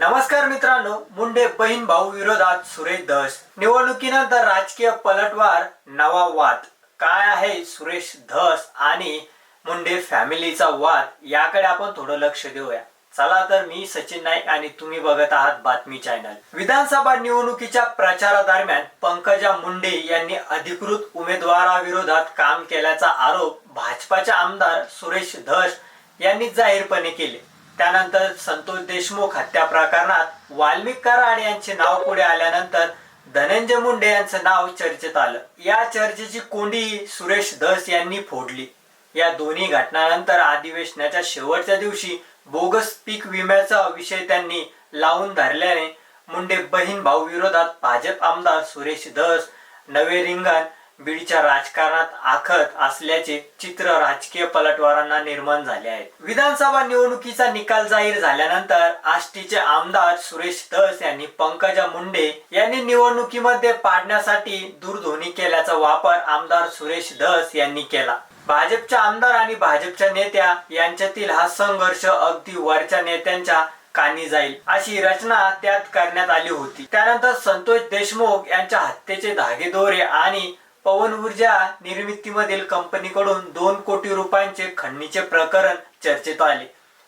नमस्कार मित्रांनो मुंडे बहीण भाऊ विरोधात सुरेश धस. निवडणुकीनंतर राजकीय पलटवार नवा वाद. काय आहे सुरेश धस आणि मुंडे फॅमिलीचा वाद? याकडे आपण थोडं लक्ष देऊया. चला तर मी सचिन नाईक आणि तुम्ही बघत आहात बातमी चॅनल. विधानसभा निवडणुकीच्या प्रचारादरम्यान पंकजा मुंडे यांनी अधिकृत उमेदवाराविरोधात काम केल्याचा आरोप भाजपाचे आमदार सुरेश धस यांनी जाहीरपणे केले. त्यानंतर संतोष देशमुख हत्या प्रकरणात वाल्मिक कराड यांचे नाव पुढे आल्यानंतर धनंजय मुंडे यांचं नाव चर्चेत आलं. या चर्चेची कोंडी सुरेश धस यांनी फोडली. या दोन्ही घटनानंतर अधिवेशनाच्या शेवटच्या दिवशी बोगस पीक विम्याचा विषय त्यांनी लावून धरल्याने मुंडे बहीण भाऊ विरोधात भाजप आमदार सुरेश धस नवे रिंगण बीडच्या राजकारणात आखत असल्याचे चित्र राजकीय पलटवारांना निर्माण झाले आहे विधानसभा निवडणुकीचा निकाल जाहीर झाल्यानंतर आष्टीचे आमदार सुरेश धस यांनी पंकजा मुंडे यांनी निवडणुकीमध्ये पाडण्यासाठी दूरध्वनी केल्याचा वापर आमदार सुरेश धस यांनी केला. भाजपच्या आमदार आणि भाजपच्या नेत्या यांच्यातील हा संघर्ष अगदी वरच्या नेत्यांच्या कानी जाईल अशी रचना त्यात करण्यात आली होती. त्यानंतर संतोष देशमुख यांच्या हत्येचे धागेदोरे आणि पवन ऊर्जा निर्मितीमधील कंपनीकडून दोन कोटी रुपयांचे खंडणीचे प्रकरण चर्चेत आले.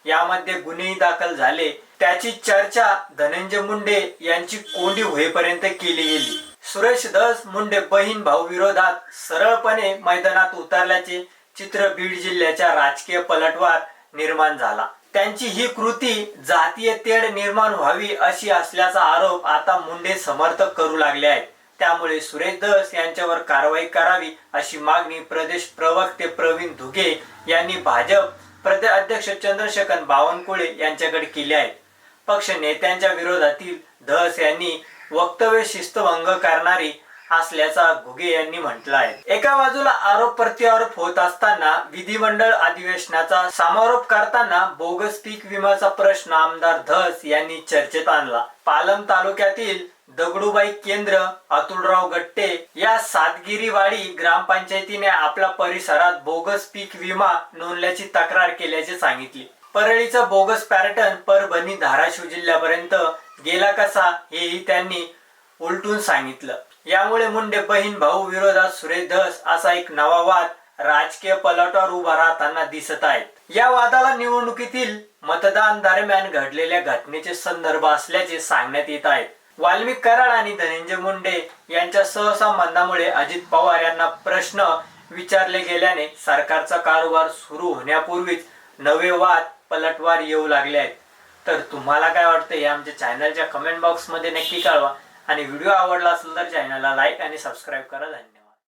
यामध्ये गुन्हेही दाखल झाले. त्याची चर्चा धनंजय मुंडे यांची कोंडी होईपर्यंत केली गेली. सुरेश दस मुंडे बहीण भाऊ विरोधात सरळपणे मैदानात उतरल्याचे चित्र बीड जिल्ह्याच्या राजकीय पलटवार निर्माण झाला. त्यांची ही कृती जातीय तेढ निर्माण व्हावी अशी असल्याचा आरोप आता मुंडे समर्थक करू लागले आहेत. त्यामुळे सुरेश धस यांच्यावर कारवाई करावी अशी मागणी प्रदेश प्रवक्ते प्रवीण धुगे यांनी भाजप प्रदेश अध्यक्ष चंद्रशेखर बावनकुळे यांच्याकडे केली आहे. पक्ष नेत्यांच्या विरोधातील धस यांनी वक्तव्य शिस्तभंग करणारी असल्याचा घुगे यांनी म्हटलं आहे. एका बाजूला आरोप प्रत्यारोप होत असताना विधिमंडळ अधिवेशनाचा समारोप करताना बोगस पीक विम्याचा प्रश्न आमदार धस यांनी चर्चेत आणला. पालम तालुक्यातील दगडूबाई केंद्र अतुलराव गट्टे या सातगिरीवाडी ग्रामपंचायतीने आपल्या परिसरात बोगस पीक विमा नोंदल्याची तक्रार केल्याचे सांगितले. परळीचा बोगस पॅटर्न परभणी धाराशिव जिल्ह्यापर्यंत गेला कसा हेही त्यांनी उलटून सांगितलं. यामुळे मुंडे बहीण भाऊ विरोधात सुरेश धस असा एक नवा वाद राजकीय पलटावर उभा राहताना दिसत आहेत. या वादाला निवडणुकीतील मतदान दरम्यान घडलेल्या घटनेचे संदर्भ असल्याचे सांगण्यात येत आहेत. वाल्मिक कराड आणि धनंजय मुंडे यांच्या सहसंबंधामुळे अजित पवार यांना प्रश्न विचारले गेल्याने सरकारचा कारभार सुरू होण्यापूर्वीच नवे वाद पलटवार येऊ लागले आहेत. तर तुम्हाला काय वाटतं हे आमच्या चॅनलच्या कमेंट बॉक्समध्ये नक्की कळवा. आणि व्हिडिओ आवडला असेल तर चॅनलला लाईक आणि सबस्क्राईब करा. धन्यवाद.